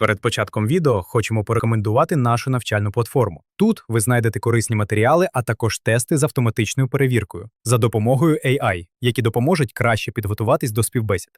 Перед початком відео хочемо порекомендувати нашу навчальну платформу. Тут ви знайдете корисні матеріали, а також тести з автоматичною перевіркою за допомогою AI, які допоможуть краще підготуватись до співбесід.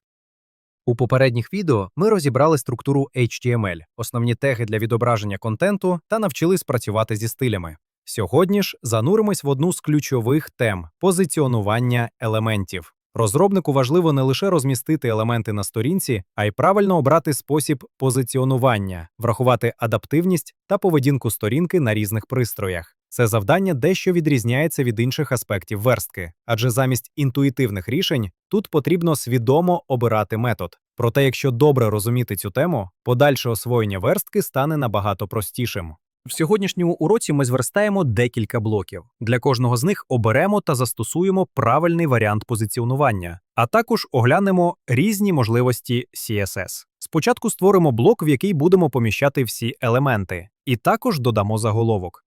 У попередніх відео ми розібрали структуру HTML, основні теги для відображення контенту та навчились працювати зі стилями. Сьогодні ж зануримось в одну з ключових тем позиціонування елементів. Розробнику важливо не лише розмістити елементи на сторінці, а й правильно обрати спосіб позиціонування, врахувати адаптивність та поведінку сторінки на різних пристроях. Це завдання дещо відрізняється від інших аспектів верстки, адже замість інтуїтивних рішень тут потрібно свідомо обирати метод. Проте, якщо добре розуміти цю тему, подальше освоєння верстки стане набагато простішим. В сьогоднішньому уроці ми зверстаємо декілька блоків. Для кожного з них оберемо та застосуємо правильний варіант позиціонування, а також оглянемо різні можливості CSS. Спочатку створимо блок, в який будемо поміщати всі елементи, і також додамо заголовок.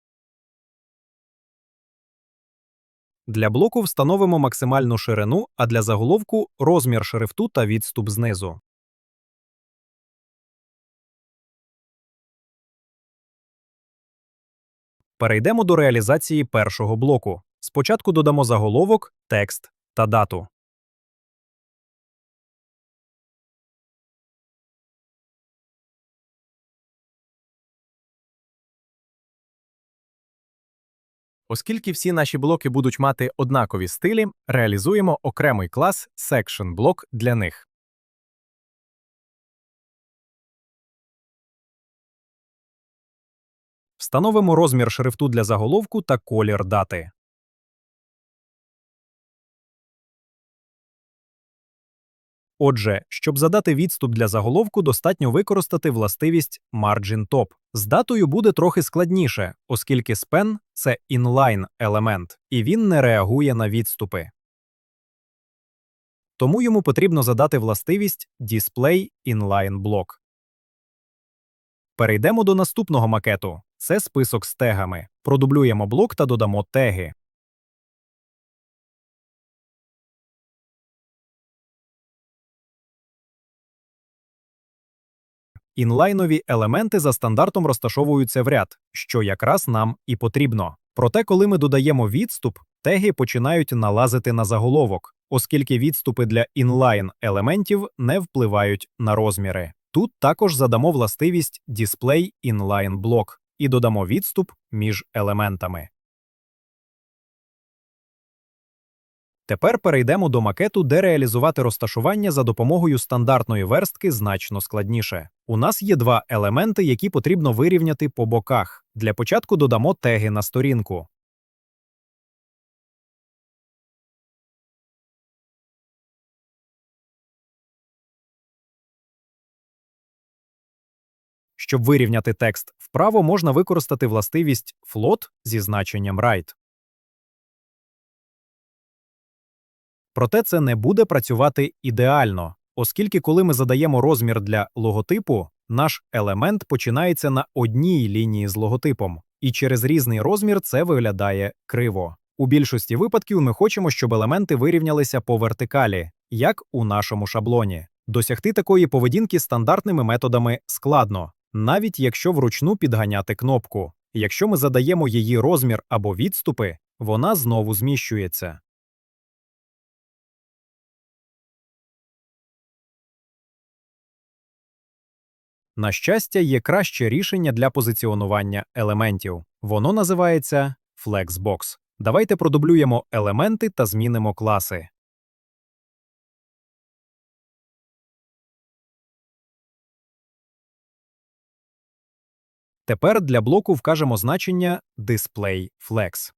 Для блоку встановимо максимальну ширину, а для заголовку розмір шрифту та відступ знизу. Перейдемо до реалізації першого блоку. Спочатку додамо заголовок, текст та дату. Оскільки всі наші блоки будуть мати однакові стилі, реалізуємо окремий клас Section блок для них. Встановимо розмір шрифту для заголовку та колір дати. Отже, щоб задати відступ для заголовку, достатньо використати властивість Margin Top. З датою буде трохи складніше, оскільки span – це inline елемент, і він не реагує на відступи. Тому йому потрібно задати властивість Display Inline Block. Перейдемо до наступного макету. Це список з тегами. Продублюємо блок та додамо теги. Інлайнові елементи за стандартом розташовуються в ряд, що якраз нам і потрібно. Проте, коли ми додаємо відступ, теги починають налазити на заголовок, оскільки відступи для інлайн елементів не впливають на розміри. Тут також задамо властивість Display Inline Block і додамо відступ між елементами. Тепер перейдемо до макету, де реалізувати розташування за допомогою стандартної верстки значно складніше. У нас є два елементи, які потрібно вирівняти по боках. Для початку додамо теги на сторінку. Щоб вирівняти текст вправо, можна використати властивість float зі значенням right. Проте це не буде працювати ідеально, оскільки коли ми задаємо розмір для логотипу, наш елемент починається на одній лінії з логотипом, і через різний розмір це виглядає криво. У більшості випадків ми хочемо, щоб елементи вирівнялися по вертикалі, як у нашому шаблоні. Досягти такої поведінки стандартними методами складно, навіть якщо вручну підганяти кнопку. Якщо ми задаємо її розмір або відступи, вона знову зміщується. На щастя, є краще рішення для позиціонування елементів. Воно називається Flexbox. Давайте продублюємо елементи та змінимо класи. Тепер для блоку вкажемо значення DisplayFlex.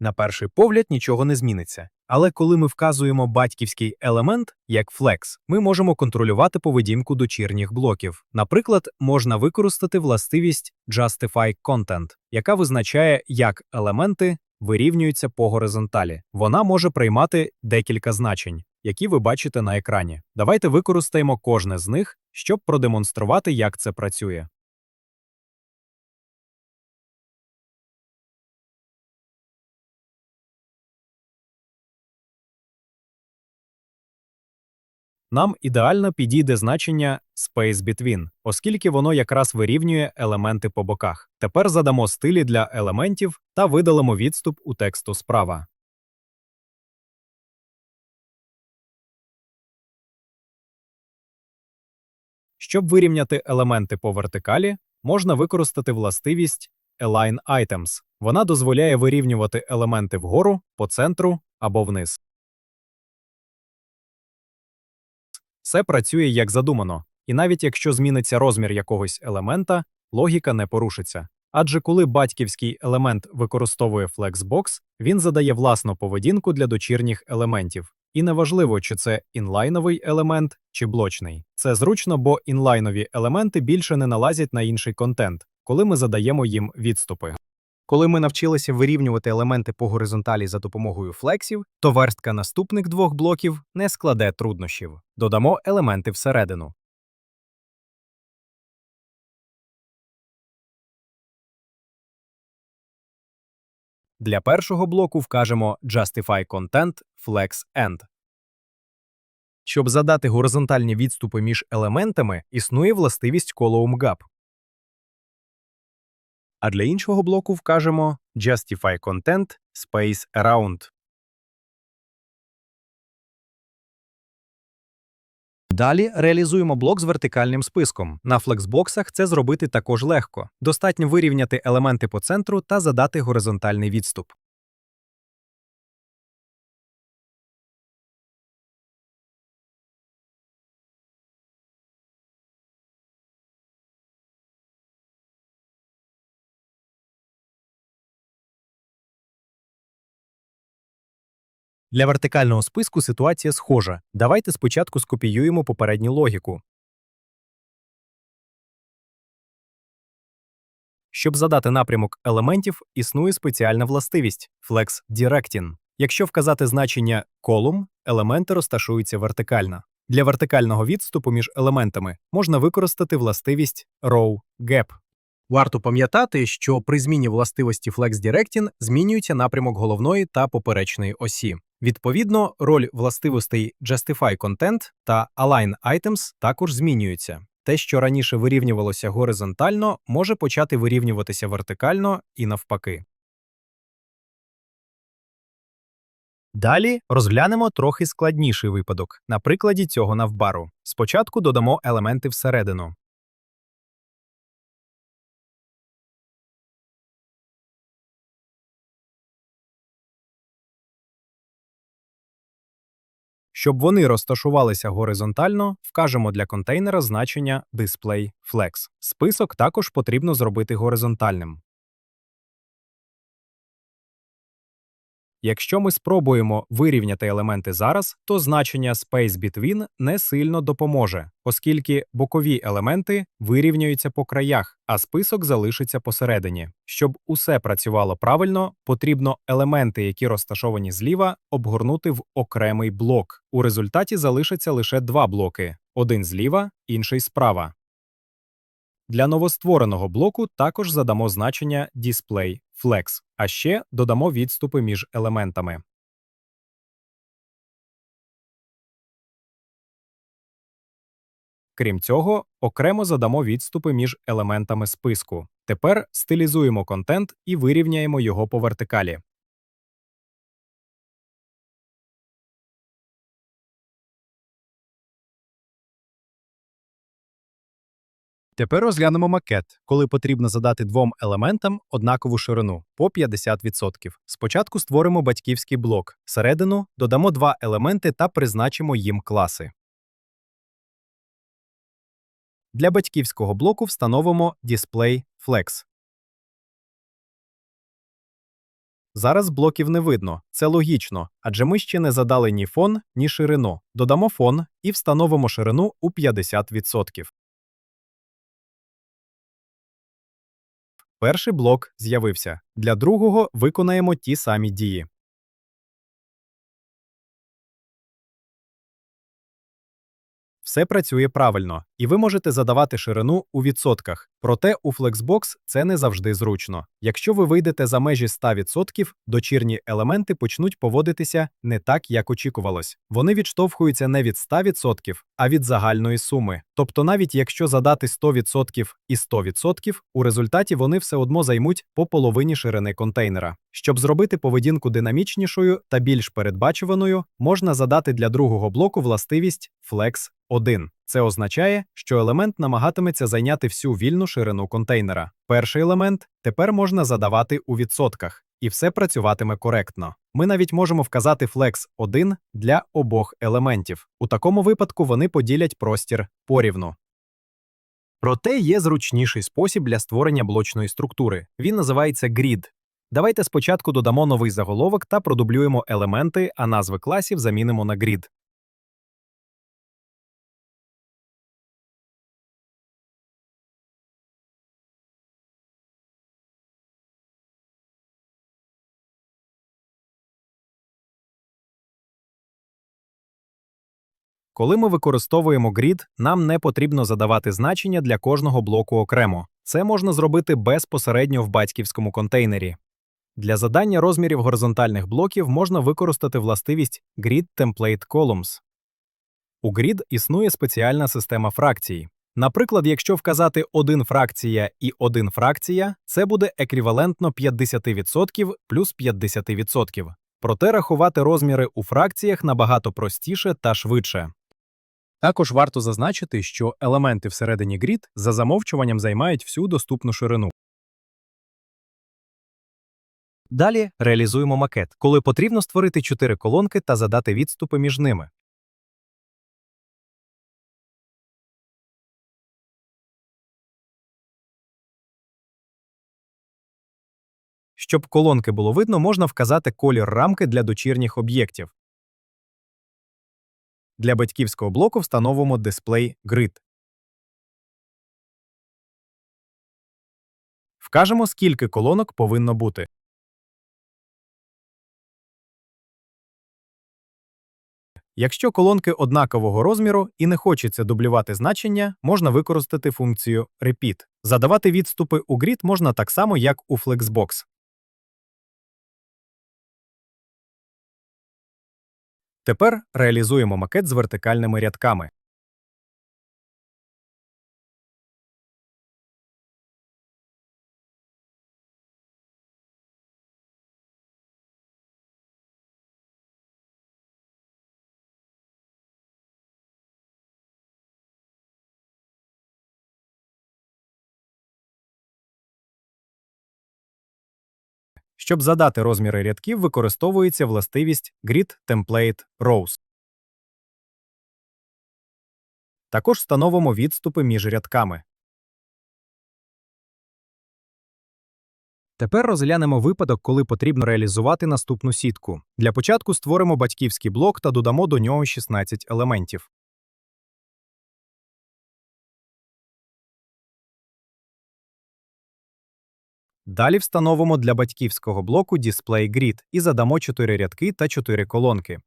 На перший погляд нічого не зміниться. Але коли ми вказуємо батьківський елемент як flex, ми можемо контролювати поведінку дочірніх блоків. Наприклад, можна використати властивість Justify Content, яка визначає, як елементи вирівнюються по горизонталі. Вона може приймати декілька значень, які ви бачите на екрані. Давайте використаємо кожне з них, щоб продемонструвати, як це працює. нам ідеально підійде значення Space Between, оскільки воно якраз вирівнює елементи по боках. Тепер задамо стилі для елементів та видалимо відступ у тексту справа. Щоб вирівняти елементи по вертикалі, можна використати властивість Align Items. Вона дозволяє вирівнювати елементи вгору, по центру або вниз. Все працює як задумано, і навіть якщо зміниться розмір якогось елемента, логіка не порушиться. Адже коли батьківський елемент використовує Flexbox, він задає власну поведінку для дочірніх елементів. І неважливо, чи це інлайновий елемент чи блочний. Це зручно, бо інлайнові елементи більше не налазять на інший контент, коли ми задаємо їм відступи. Коли ми навчилися вирівнювати елементи по горизонталі за допомогою флексів, то верстка наступних двох блоків не складе труднощів. Додамо елементи всередину. Для першого блоку вкажемо Justify Content Flex End. Щоб задати горизонтальні відступи між елементами, існує властивість Column Gap. А для іншого блоку вкажемо Justify Content Space Around. Далі реалізуємо блок з вертикальним списком. На флексбоксах це зробити також легко. Достатньо вирівняти елементи по центру та задати горизонтальний відступ. Для вертикального списку ситуація схожа. Давайте спочатку скопіюємо попередню логіку. Щоб задати напрямок елементів, існує спеціальна властивість Flex Directing. Якщо вказати значення column, елементи розташуються вертикально. Для вертикального відступу між елементами можна використати властивість Row Gap. Варто пам'ятати, що при зміні властивості Flex Directing змінюється напрямок головної та поперечної осі. Відповідно, роль властивостей Justify Content та Align Items також змінюються. Те, що раніше вирівнювалося горизонтально, може почати вирівнюватися вертикально і навпаки. Далі розглянемо трохи складніший випадок на прикладі цього навбару. Спочатку додамо елементи всередину. Щоб вони розташувалися горизонтально, вкажемо для контейнера значення DisplayFlex. Список також потрібно зробити горизонтальним. Якщо ми спробуємо вирівняти елементи зараз, то значення Space Between не сильно допоможе, оскільки бокові елементи вирівнюються по краях, а список залишиться посередині. Щоб усе працювало правильно, потрібно елементи, які розташовані зліва, обгорнути в окремий блок. У результаті залишаться лише два блоки: один зліва, інший справа. Для новоствореного блоку також задамо значення DisplayFlex, а ще додамо відступи між елементами. Крім цього, окремо задамо відступи між елементами списку. Тепер стилізуємо контент і вирівняємо його по вертикалі. Тепер розглянемо макет, коли потрібно задати двом елементам однакову ширину по 50%. Спочатку створимо батьківський блок. Всередину додамо два елементи та призначимо їм класи. Для батьківського блоку встановимо DisplayFlex. Зараз блоків не видно. Це логічно, адже ми ще не задали ні фон, ні ширину. Додамо фон і встановимо ширину у 50%. Перший блок з'явився. Для другого виконаємо ті самі дії. Все працює правильно, і ви можете задавати ширину у відсотках. Проте у Flexbox це не завжди зручно. Якщо ви вийдете за межі 100%, дочірні елементи почнуть поводитися не так, як очікувалось. Вони відштовхуються не від 100%, а від загальної суми. Тобто, навіть якщо задати 100% і 100%, у результаті вони все одно займуть по половині ширини контейнера. Щоб зробити поведінку динамічнішою та більш передбачуваною, можна задати для другого блоку властивість Flex 1. Це означає, що елемент намагатиметься зайняти всю вільну ширину контейнера. Перший елемент тепер можна задавати у відсотках, і все працюватиме коректно. Ми навіть можемо вказати Flex 1 для обох елементів. У такому випадку вони поділять простір порівну. Проте є зручніший спосіб для створення блочної структури. Він називається Grid. Давайте спочатку додамо новий заголовок та продублюємо елементи, а назви класів замінимо на grid. Коли ми використовуємо grid, нам не потрібно задавати значення для кожного блоку окремо. Це можна зробити безпосередньо в батьківському контейнері. Для задання розмірів горизонтальних блоків можна використати властивість Grid Template Columns. У Grid існує спеціальна система фракцій. Наприклад, якщо вказати 1 фракція і 1 фракція, це буде еквівалентно 50% плюс 50%. Проте рахувати розміри у фракціях набагато простіше та швидше. Також варто зазначити, що елементи всередині grid за замовчуванням займають всю доступну ширину. Далі реалізуємо макет, коли потрібно створити чотири колонки та задати відступи між ними. Щоб колонки було видно, можна вказати колір рамки для дочірніх об'єктів. Для батьківського блоку встановимо дисплей Grid. Вкажемо, скільки колонок повинно бути. Якщо колонки однакового розміру і не хочеться дублювати значення, можна використати функцію Repeat. Задавати відступи у grid можна так само, як у Flexbox. Тепер реалізуємо макет з вертикальними рядками. Щоб задати розміри рядків, використовується властивість Grid Template Rows. Також встановимо відступи між рядками. Тепер розглянемо випадок, коли потрібно реалізувати наступну сітку. Для початку створимо батьківський блок та додамо до нього 16 елементів. Далі встановимо для батьківського блоку Display Grid і задамо 4 рядки та 4 колонки.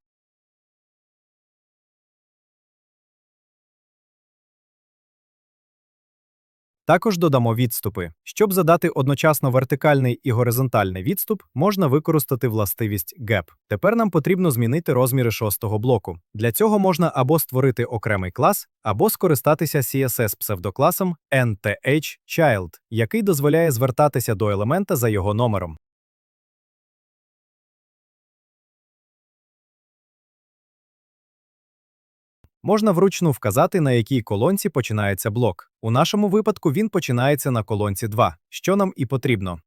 Також додамо відступи. Щоб задати одночасно вертикальний і горизонтальний відступ, можна використати властивість Gap. Тепер нам потрібно змінити розміри шостого блоку. Для цього можна або створити окремий клас, або скористатися CSS псевдокласом NTH-Child, який дозволяє звертатися до елемента за його номером. Можна вручну вказати, на якій колонці починається блок. У нашому випадку він починається на колонці 2, що нам і потрібно.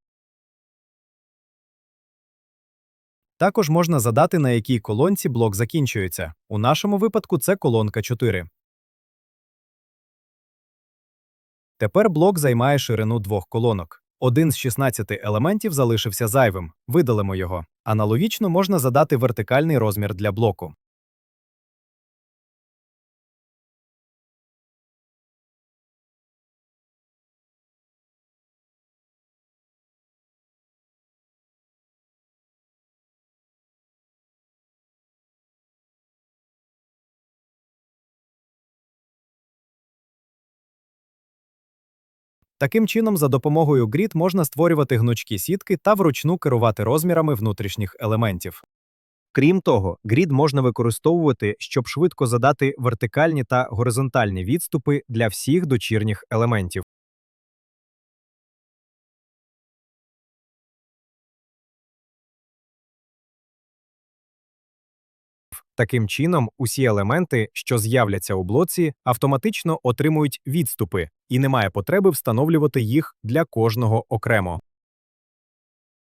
Також можна задати, на якій колонці блок закінчується. У нашому випадку це колонка 4. Тепер блок займає ширину двох колонок. Один з 16 елементів залишився зайвим. Видалимо його. Аналогічно можна задати вертикальний розмір для блоку. Таким чином, за допомогою Grid можна створювати гнучкі сітки та вручну керувати розмірами внутрішніх елементів. Крім того, Grid можна використовувати, щоб швидко задати вертикальні та горизонтальні відступи для всіх дочірніх елементів. Таким чином, усі елементи, що з'являться у блоці, автоматично отримують відступи, і немає потреби встановлювати їх для кожного окремо.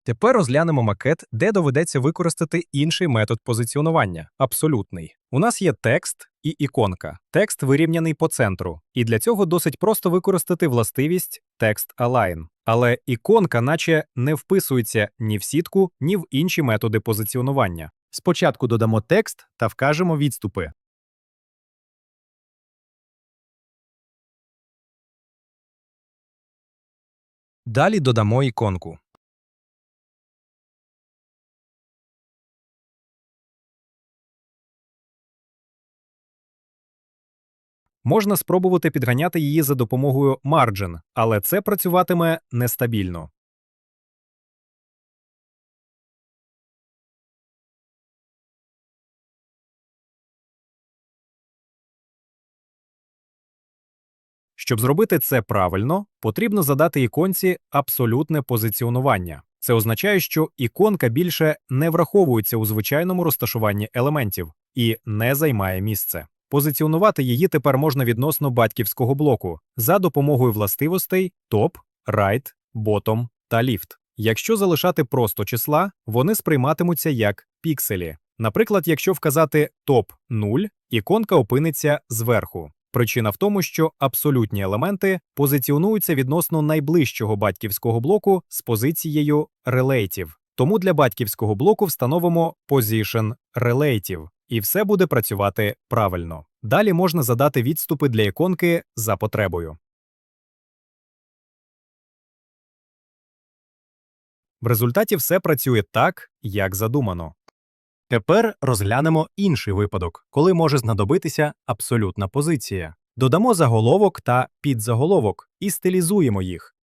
Тепер розглянемо макет, де доведеться використати інший метод позиціонування абсолютний. У нас є текст і іконка. Текст вирівняний по центру, і для цього досить просто використати властивість Text Align. Але іконка, наче не вписується ні в сітку, ні в інші методи позиціонування. Спочатку додамо текст та вкажемо відступи. Далі додамо іконку. Можна спробувати підганяти її за допомогою Margin, але це працюватиме нестабільно. Щоб зробити це правильно, потрібно задати іконці абсолютне позиціонування. Це означає, що іконка більше не враховується у звичайному розташуванні елементів і не займає місце. Позиціонувати її тепер можна відносно батьківського блоку за допомогою властивостей топ, right, bottom та lift. Якщо залишати просто числа, вони сприйматимуться як пікселі. Наприклад, якщо вказати топ 0, іконка опиниться зверху. Причина в тому, що абсолютні елементи позиціонуються відносно найближчого батьківського блоку з позицією relative. Тому для батьківського блоку встановимо position relative, і все буде працювати правильно. Далі можна задати відступи для іконки за потребою. В результаті все працює так, як задумано. Тепер розглянемо інший випадок, коли може знадобитися абсолютна позиція. Додамо заголовок та підзаголовок і стилізуємо їх.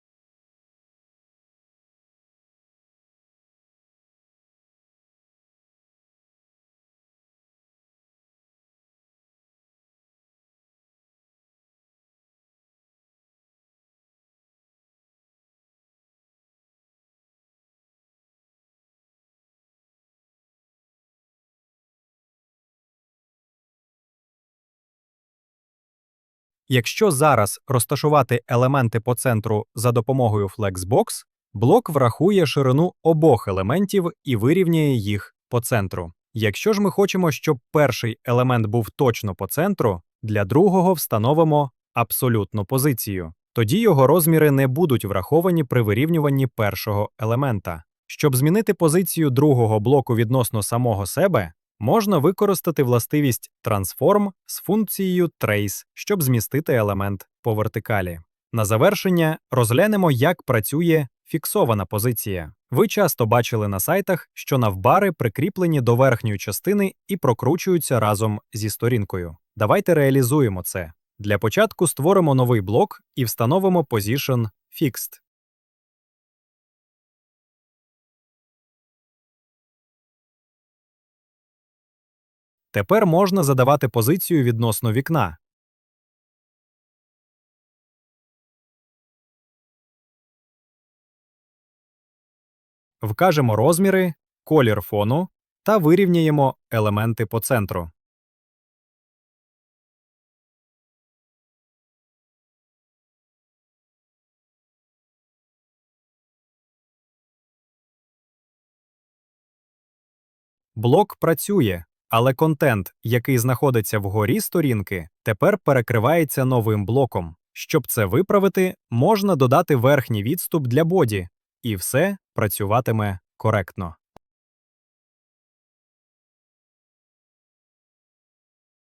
Якщо зараз розташувати елементи по центру за допомогою Flexbox, блок врахує ширину обох елементів і вирівняє їх по центру. Якщо ж ми хочемо, щоб перший елемент був точно по центру, для другого встановимо абсолютну позицію. Тоді його розміри не будуть враховані при вирівнюванні першого елемента. Щоб змінити позицію другого блоку відносно самого себе, можна використати властивість Transform з функцією Trace, щоб змістити елемент по вертикалі. На завершення розглянемо, як працює фіксована позиція. Ви часто бачили на сайтах, що навбари прикріплені до верхньої частини і прокручуються разом зі сторінкою. Давайте реалізуємо це. Для початку створимо новий блок і встановимо Position Fixed. Тепер можна задавати позицію відносно вікна. Вкажемо розміри, колір фону та вирівняємо елементи по центру. Блок працює, але контент, який знаходиться вгорі сторінки, тепер перекривається новим блоком. Щоб це виправити, можна додати верхній відступ для боді, і все працюватиме коректно.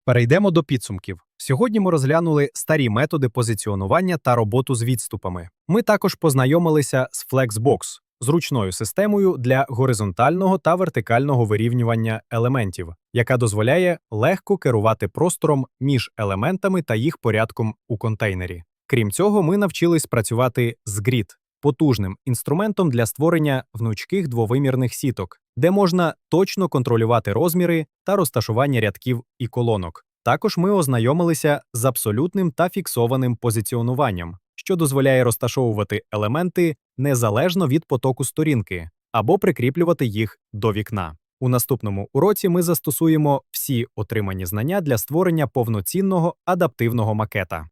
Перейдемо до підсумків. Сьогодні ми розглянули старі методи позиціонування та роботу з відступами. Ми також познайомилися з Flexbox зручною системою для горизонтального та вертикального вирівнювання елементів, яка дозволяє легко керувати простором між елементами та їх порядком у контейнері. Крім цього, ми навчились працювати з Grid – потужним інструментом для створення гнучких двовимірних сіток, де можна точно контролювати розміри та розташування рядків і колонок. Також ми ознайомилися з абсолютним та фіксованим позиціонуванням, що дозволяє розташовувати елементи незалежно від потоку сторінки або прикріплювати їх до вікна. У наступному уроці ми застосуємо всі отримані знання для створення повноцінного адаптивного макета.